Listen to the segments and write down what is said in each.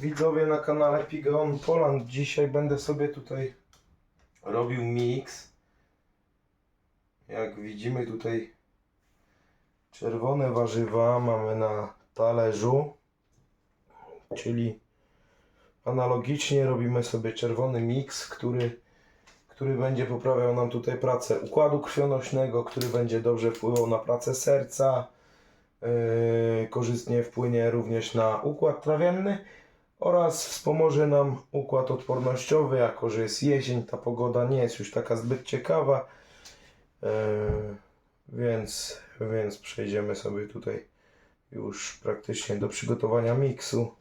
widzowie na kanale Pigeon Poland. Dzisiaj będę sobie tutaj robił mix. Jak widzimy tutaj czerwone warzywa mamy na talerzu. Czyli analogicznie robimy sobie czerwony mix, który, który będzie poprawiał nam tutaj pracę układu krwionośnego, który będzie dobrze wpływał na pracę serca. Yy, korzystnie wpłynie również na układ trawienny oraz wspomoże nam układ odpornościowy, jako że jest jesień, ta pogoda nie jest już taka zbyt ciekawa, Yy, więc, więc przejdziemy sobie tutaj już praktycznie do przygotowania miksu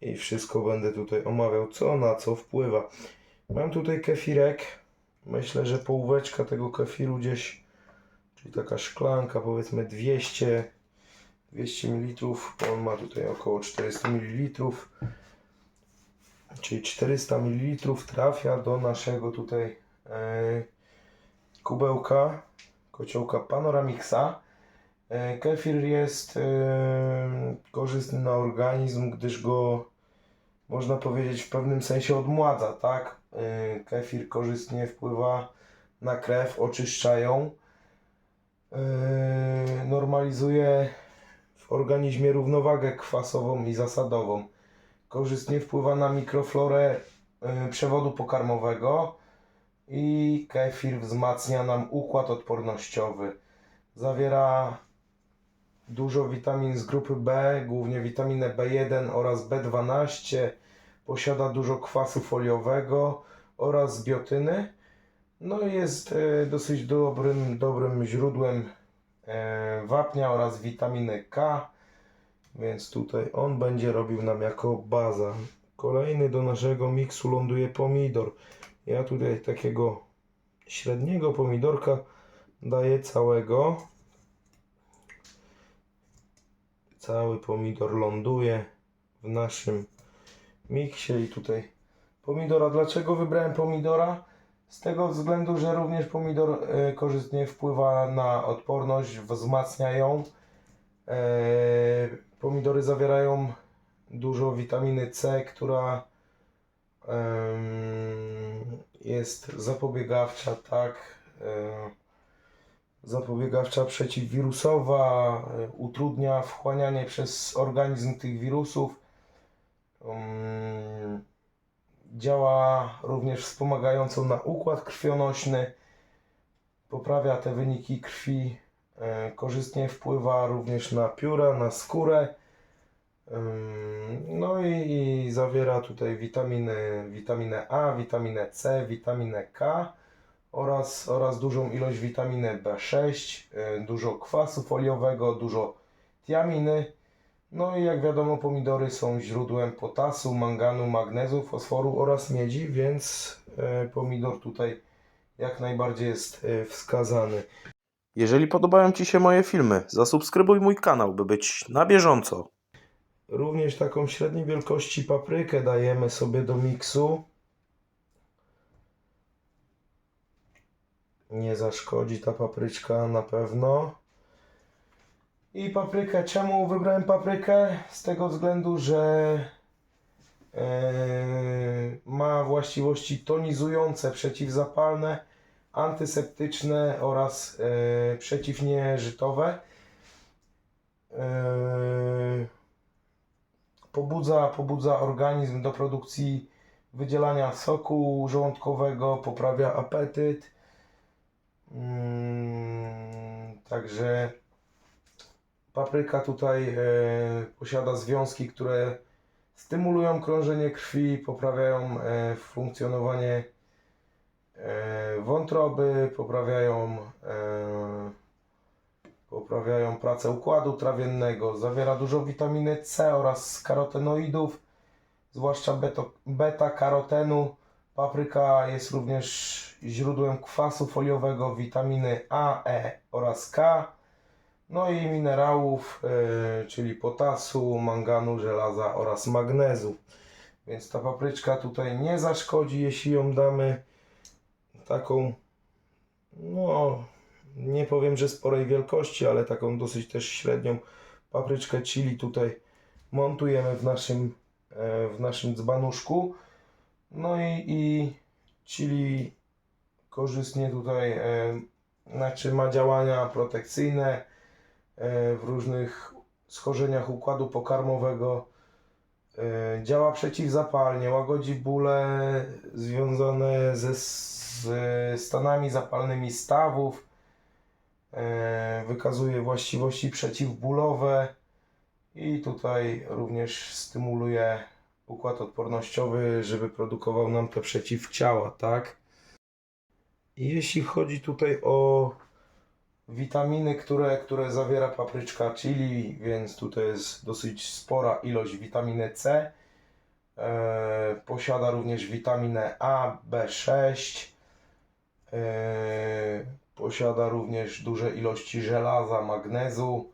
i wszystko będę tutaj omawiał, co na co wpływa. Mam tutaj kefirek, myślę, że połóweczka tego kefiru gdzieś, czyli taka szklanka powiedzmy 200 200 ml, on ma tutaj około 400 ml, czyli 400 ml trafia do naszego tutaj e, kubełka, kociołka Panoramixa. E, kefir jest e, korzystny na organizm, gdyż go można powiedzieć w pewnym sensie odmładza, tak? Kefir korzystnie wpływa na krew, oczyszcza ją, normalizuje w organizmie równowagę kwasową i zasadową. Korzystnie wpływa na mikroflorę y, przewodu pokarmowego i kefir wzmacnia nam układ odpornościowy. Zawiera dużo witamin z grupy B, głównie witaminę B1 oraz B12. Posiada dużo kwasu foliowego oraz biotyny. No i jest y, dosyć dobrym, dobrym źródłem e, wapnia oraz witaminy K, więc tutaj on będzie robił nam jako baza. Kolejny do naszego miksu ląduje pomidor. Ja tutaj takiego średniego pomidorka daję całego. Cały pomidor ląduje w naszym miksie i tutaj pomidora. Dlaczego wybrałem pomidora? Z tego względu, że również pomidor e, korzystnie wpływa na odporność, wzmacnia ją. Pomidory zawierają dużo witaminy C, która jest zapobiegawcza, tak. Zapobiegawcza przeciwwirusowa, utrudnia wchłanianie przez organizm tych wirusów. Działa również wspomagająco na układ krwionośny, poprawia te wyniki krwi, korzystnie wpływa również na pióra, na skórę. No i, i zawiera tutaj witaminy, witaminę A, witaminę C, witaminę K oraz, oraz dużą ilość witaminy B6, e, dużo kwasu foliowego, dużo tiaminy. No i jak wiadomo, pomidory są źródłem potasu, manganu, magnezu, fosforu oraz miedzi, więc e, pomidor tutaj jak najbardziej jest e, wskazany. Jeżeli podobają Ci się moje filmy, zasubskrybuj mój kanał, by być na bieżąco. Również taką średniej wielkości paprykę dajemy sobie do miksu. Nie zaszkodzi ta papryczka na pewno. I paprykę, czemu wybrałem paprykę? Z tego względu, że e, ma właściwości tonizujące, przeciwzapalne, antyseptyczne oraz e, przeciwnieżytowe. E, pobudza, pobudza organizm do produkcji wydzielania soku żołądkowego, poprawia apetyt. Mm, Także papryka tutaj e, posiada związki, które stymulują krążenie krwi, poprawiają e, funkcjonowanie wątroby, poprawiają e, poprawiają pracę układu trawiennego, zawiera dużo witaminy C oraz karotenoidów, zwłaszcza beta-karotenu. Papryka jest również źródłem kwasu foliowego, witaminy A, E oraz K, no i minerałów, e, czyli potasu, manganu, żelaza oraz magnezu. Więc ta papryczka tutaj nie zaszkodzi, jeśli ją damy taką, no, nie powiem, że sporej wielkości, ale taką dosyć też średnią papryczkę chili tutaj montujemy w naszym e, w naszym dzbanuszku. No i, i chili korzystnie tutaj, e, znaczy ma działania protekcyjne e, w różnych schorzeniach układu pokarmowego. E, Działa przeciwzapalnie, łagodzi bóle związane ze stanami zapalnymi stawów. E, Wykazuje właściwości przeciwbólowe i tutaj również stymuluje układ odpornościowy, żeby produkował nam te przeciwciała, tak? Jeśli chodzi tutaj o witaminy, które, które zawiera papryczka chili, więc tutaj jest dosyć spora ilość witaminy C. E, posiada również witaminę A, B6. E, posiada również duże ilości żelaza, magnezu,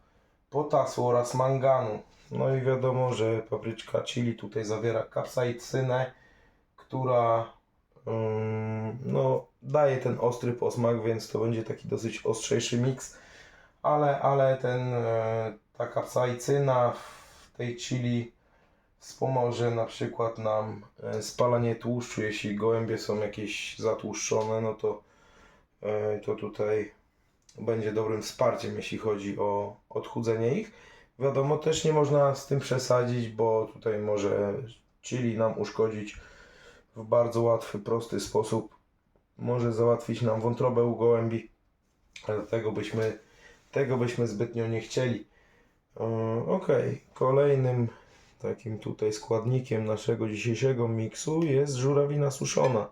potasu oraz manganu. No i wiadomo, że papryczka chili tutaj zawiera kapsaicynę, która ym, no, daje ten ostry posmak, więc to będzie taki dosyć ostrzejszy miks, ale, ale ten, e, ta kapsaicyna w tej chili wspomoże na przykład nam e, spalanie tłuszczu, jeśli gołębie są jakieś zatłuszczone, no to, e, to tutaj będzie dobrym wsparciem, jeśli chodzi o odchudzenie ich. Wiadomo, też nie można z tym przesadzić, bo tutaj może chili nam uszkodzić w bardzo łatwy, prosty sposób. Może załatwić nam wątrobę u gołębi, ale tego byśmy, tego byśmy zbytnio nie chcieli. Ok, kolejnym takim tutaj składnikiem naszego dzisiejszego miksu jest żurawina suszona.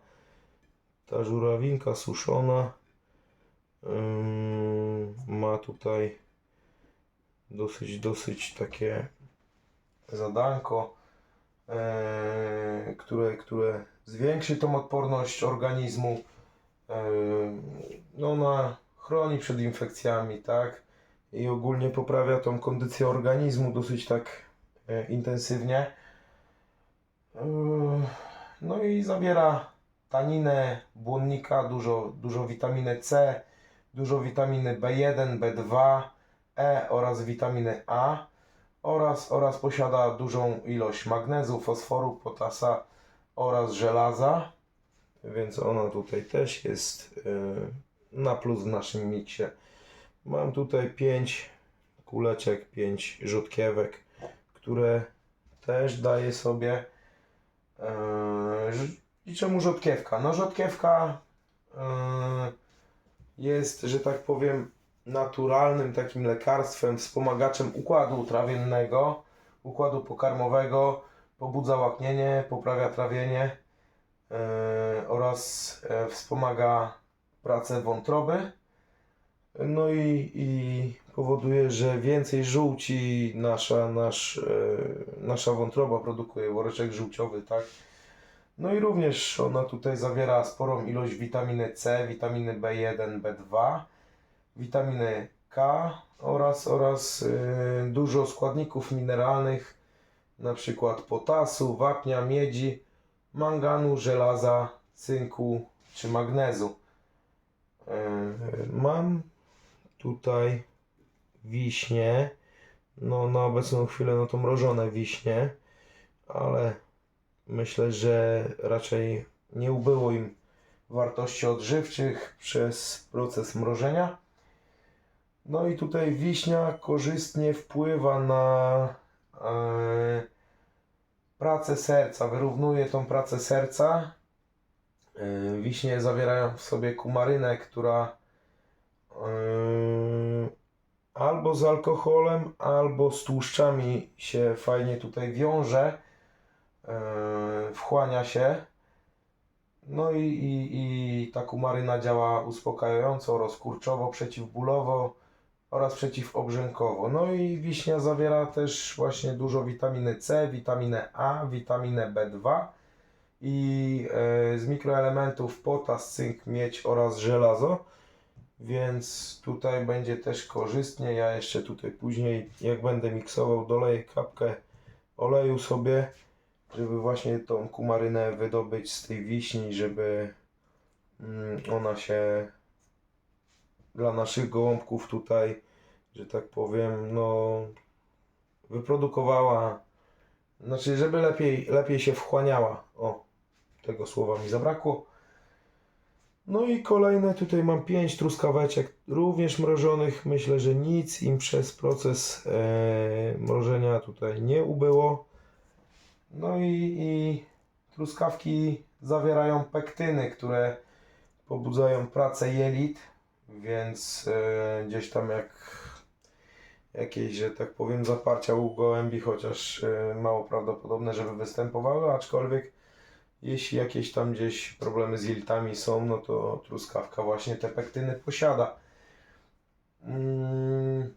Ta żurawinka suszona ma tutaj dosyć, dosyć takie zadanko, e, które, które zwiększy tą odporność organizmu. No ona chroni przed infekcjami, tak? I ogólnie poprawia tą kondycję organizmu dosyć tak e, intensywnie. No i zawiera taninę błonnika, dużo, dużo witaminy C, dużo witaminy B1, B2, E oraz witaminy A oraz, oraz posiada dużą ilość magnezu, fosforu, potasa oraz żelaza, więc ona tutaj też jest yy, na plus w naszym miksie. Mam tutaj 5 kuleczek, 5 rzutkiewek, które też daję sobie. Ż- I czemu rzutkiewka? No rzutkiewka yy, jest, że tak powiem, naturalnym takim lekarstwem, wspomagaczem układu trawiennego, układu pokarmowego, pobudza łaknienie, poprawia trawienie e, oraz e, wspomaga pracę wątroby. No i, i powoduje, że więcej żółci nasza, nasz, e, nasza wątroba produkuje, woreczek żółciowy, tak? No i również ona tutaj zawiera sporą ilość witaminy C, witaminy B1, B2, witaminy K oraz, oraz y, dużo składników mineralnych, na przykład potasu, wapnia, miedzi, manganu, żelaza, cynku czy magnezu. Y, mam tutaj wiśnie, no na obecną chwilę no to mrożone wiśnie, ale myślę, że raczej nie ubyło im wartości odżywczych przez proces mrożenia. No i tutaj wiśnia korzystnie wpływa na e, pracę serca, wyrównuje tą pracę serca. E, wiśnie zawierają w sobie kumarynę, która e, albo z alkoholem, albo z tłuszczami się fajnie tutaj wiąże, e, wchłania się. No i, i, i ta kumaryna działa uspokajająco, rozkurczowo, przeciwbólowo oraz przeciwobrzękowo. No i wiśnia zawiera też właśnie dużo witaminy C, witaminę A, witaminę B2 i e, z mikroelementów potas, cynk, miedź oraz żelazo. Więc tutaj będzie też korzystnie. Ja jeszcze tutaj później, jak będę miksował, doleję kapkę oleju sobie, żeby właśnie tą kumarynę wydobyć z tej wiśni, żeby mm, ona się dla naszych gołąbków tutaj, że tak powiem, no wyprodukowała Znaczy, żeby lepiej, lepiej się wchłaniała. O, tego słowa mi zabrakło. No i kolejne, tutaj mam 5 truskaweczek, również mrożonych. Myślę, że nic im przez proces e, mrożenia tutaj nie ubyło. No i, i truskawki zawierają pektyny, które pobudzają pracę jelit, więc e, gdzieś tam jak jakieś, że tak powiem, zaparcia u gołębi, chociaż e, mało prawdopodobne, żeby występowały, aczkolwiek jeśli jakieś tam gdzieś problemy z jelitami są, no to truskawka właśnie te pektyny posiada. Mm,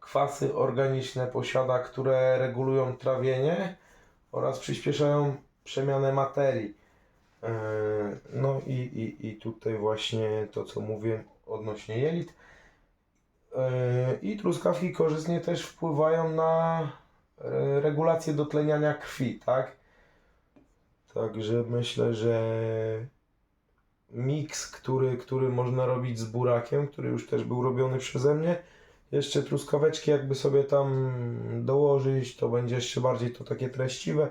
Kwasy organiczne posiada, które regulują trawienie oraz przyspieszają przemianę materii. E, No i, i, i tutaj właśnie to, co mówię odnośnie jelit. E, I truskawki korzystnie też wpływają na e, regulację dotleniania krwi, tak? Także myślę, że miks, który, który można robić z burakiem, który już też był robiony przeze mnie, jeszcze truskaweczki jakby sobie tam dołożyć, to będzie jeszcze bardziej to takie treściwe,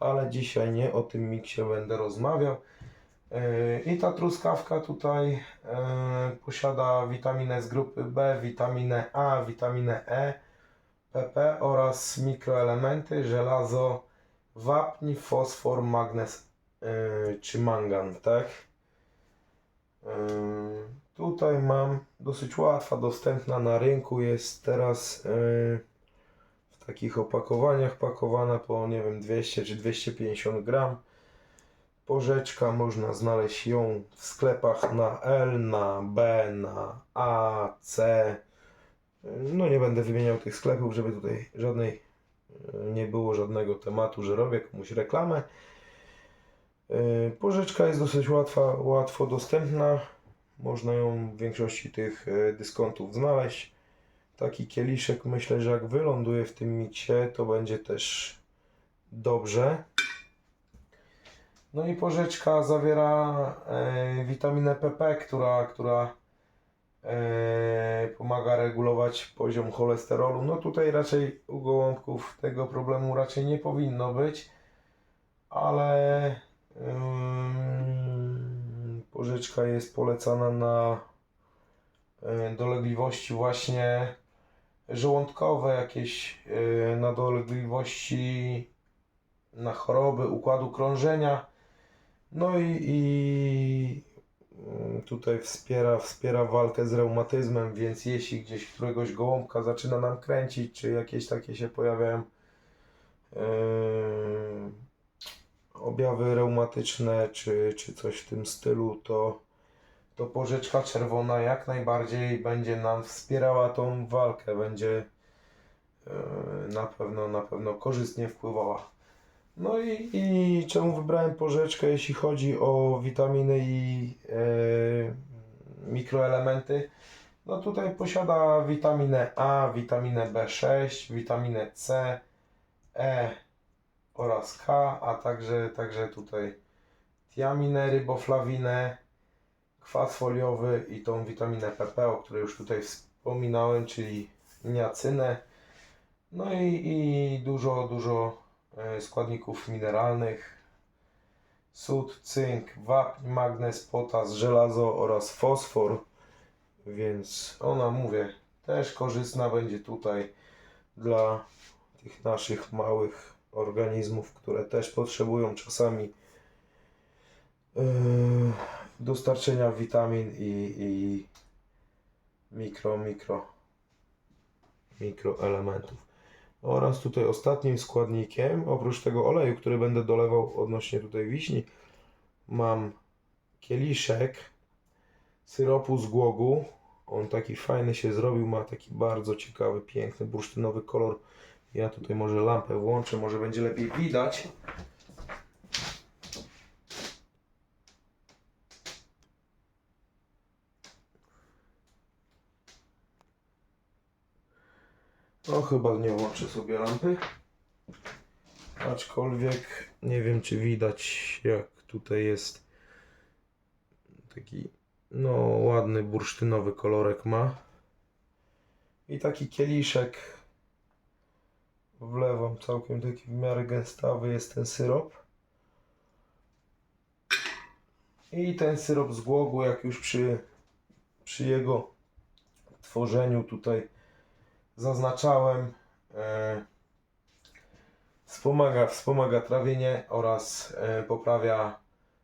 ale dzisiaj nie o tym miksie będę rozmawiał. Yy, I ta truskawka tutaj yy, posiada witaminę z grupy B, witaminę A, witaminę E, PP oraz mikroelementy, żelazo, wapń, fosfor, magnez yy, czy mangan, tak? Tutaj mam dosyć łatwa, dostępna na rynku, jest teraz w takich opakowaniach pakowana po nie wiem 200 czy 250 gram. Porzeczka można znaleźć ją w sklepach na L, na B, na A, C. No nie będę wymieniał tych sklepów, żeby tutaj żadnej nie było żadnego tematu, że robię komuś reklamę. Yy, Pożyczka jest dosyć łatwa, łatwo dostępna. Można ją w większości tych e, dyskontów znaleźć. Taki kieliszek myślę, że jak wyląduje w tym miksie, to będzie też dobrze. No i porzeczka zawiera e, witaminę PP, która, która e, pomaga regulować poziom cholesterolu. No tutaj raczej u gołąbków tego problemu raczej nie powinno być, ale ym, porzeczka jest polecana na e, dolegliwości właśnie żołądkowe, jakieś e, na dolegliwości na choroby układu krążenia. No i, i mm, tutaj wspiera, wspiera walkę z reumatyzmem, więc jeśli gdzieś któregoś gołąbka zaczyna nam kręcić, czy jakieś takie się pojawiają yy, objawy reumatyczne, czy, czy coś w tym stylu, to, to porzeczka czerwona jak najbardziej będzie nam wspierała tą walkę, będzie yy, na pewno, na pewno korzystnie wpływała. No i, i czemu wybrałem porzeczkę, jeśli chodzi o witaminy i e, mikroelementy? No tutaj posiada witaminę A, witaminę B6, witaminę C, E oraz K, a także, także tutaj tiaminę, riboflawinę, kwas foliowy i tą witaminę PP, o której już tutaj wspominałem, czyli niacynę. No i, i dużo, dużo składników mineralnych. Sód, cynk, wapń, magnez, potas, żelazo oraz fosfor. Więc ona, mówię, też korzystna będzie tutaj dla tych naszych małych organizmów, które też potrzebują czasami e, dostarczenia witamin i, i mikro, mikro, mikroelementów. Oraz tutaj ostatnim składnikiem, oprócz tego oleju, który będę dolewał odnośnie tutaj wiśni, mam kieliszek syropu z głogu. On taki fajny się zrobił, ma taki bardzo ciekawy, piękny, bursztynowy kolor. Ja tutaj może lampę włączę, może będzie lepiej widać. No chyba nie włączę sobie lampy. Aczkolwiek nie wiem czy widać jak tutaj jest taki no ładny bursztynowy kolorek ma. I taki kieliszek wlewam całkiem taki w miarę gęstawy jest ten syrop. I ten syrop z głogu, jak już przy, przy jego tworzeniu tutaj zaznaczałem, e, wspomaga, wspomaga trawienie oraz e, poprawia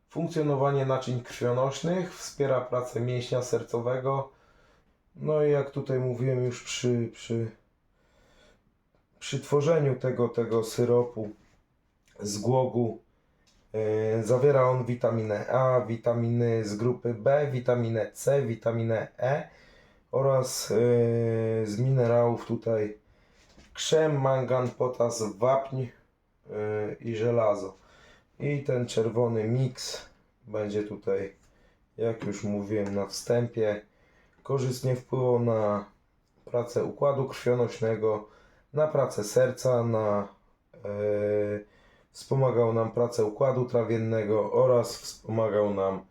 funkcjonowanie naczyń krwionośnych, wspiera pracę mięśnia sercowego. No i jak tutaj mówiłem już przy, przy, przy tworzeniu tego, tego syropu z głogu, e, zawiera on witaminę A, witaminy z grupy B, witaminę C, witaminę E oraz e, z minerałów tutaj krzem, mangan, potas, wapń e, i żelazo. I ten czerwony miks będzie tutaj, jak już mówiłem na wstępie, korzystnie wpływał na pracę układu krwionośnego, na pracę serca, na e, wspomagał nam pracę układu trawiennego oraz wspomagał nam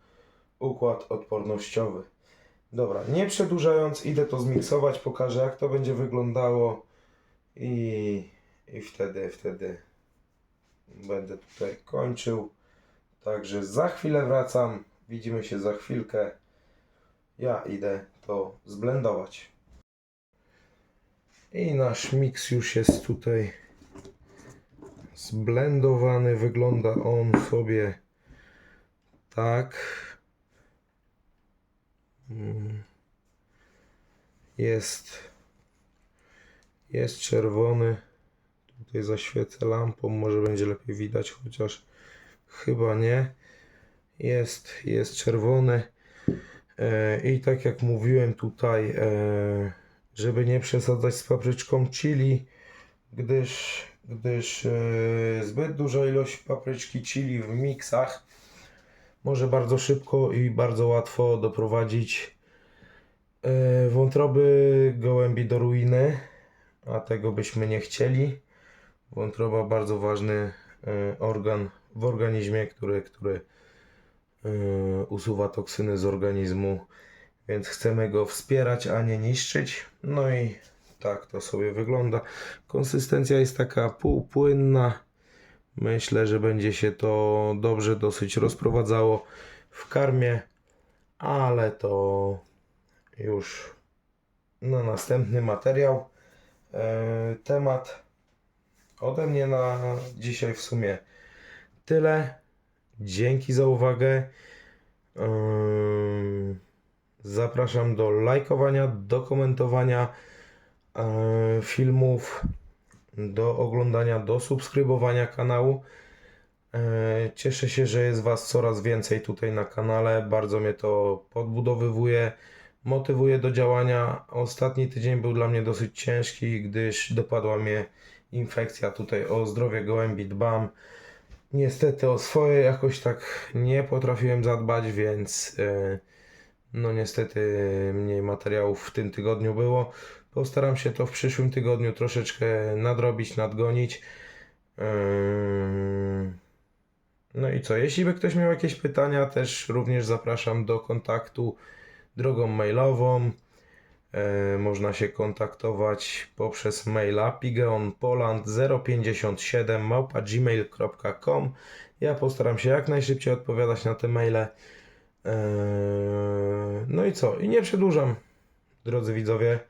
układ odpornościowy. Dobra, nie przedłużając, idę to zmiksować, pokażę jak to będzie wyglądało i, i wtedy, wtedy będę tutaj kończył. Także za chwilę wracam. Widzimy się za chwilkę. Ja idę to zblendować. I nasz miks już jest tutaj zblendowany. Wygląda on sobie tak. Mm. Jest jest czerwony. Tutaj zaświecę lampą, może będzie lepiej widać, chociaż chyba nie. Jest, jest czerwony. E, I tak jak mówiłem tutaj, e, żeby nie przesadzać z papryczką chili, gdyż, gdyż e, zbyt duża ilość papryczki chili w miksach może bardzo szybko i bardzo łatwo doprowadzić e, wątroby gołębi do ruiny, a tego byśmy nie chcieli. Wątroba bardzo ważny e, organ w organizmie, który, który e, usuwa toksyny z organizmu, więc chcemy go wspierać, a nie niszczyć. No i tak to sobie wygląda. Konsystencja jest taka półpłynna. Myślę, że będzie się to dobrze dosyć rozprowadzało w karmie, ale to już na następny materiał. E, temat ode mnie na dzisiaj w sumie tyle. Dzięki za uwagę. Ym, Zapraszam do lajkowania, do komentowania e, filmów, do oglądania, do subskrybowania kanału. E, Cieszę się, że jest Was coraz więcej tutaj na kanale. Bardzo mnie to podbudowywuje, motywuje do działania. Ostatni tydzień był dla mnie dosyć ciężki, gdyż dopadła mnie infekcja. Tutaj o zdrowie gołębi dbam. Niestety o swoje jakoś tak nie potrafiłem zadbać, więc e, no niestety mniej materiałów w tym tygodniu było. Postaram się to w przyszłym tygodniu troszeczkę nadrobić, nadgonić. Ym, No i co? Jeśli by ktoś miał jakieś pytania, też również zapraszam do kontaktu drogą mailową. E, Można się kontaktować poprzez maila pigeonpoland057 małpa gmail.com Ja postaram się jak najszybciej odpowiadać na te maile. E, No i co? I nie przedłużam, drodzy widzowie.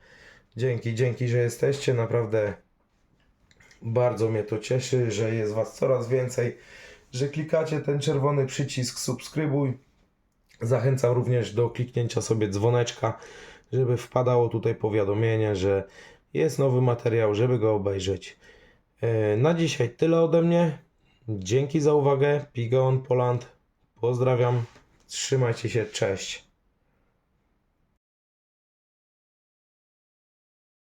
Dzięki, dzięki, że jesteście. Naprawdę bardzo mnie to cieszy, że jest Was coraz więcej, że klikacie ten czerwony przycisk subskrybuj. Zachęcam również do kliknięcia sobie dzwoneczka, żeby wpadało tutaj powiadomienie, że jest nowy materiał, żeby go obejrzeć. E, Na dzisiaj tyle ode mnie. Dzięki za uwagę. Pigeon Poland. Pozdrawiam. Trzymajcie się. Cześć.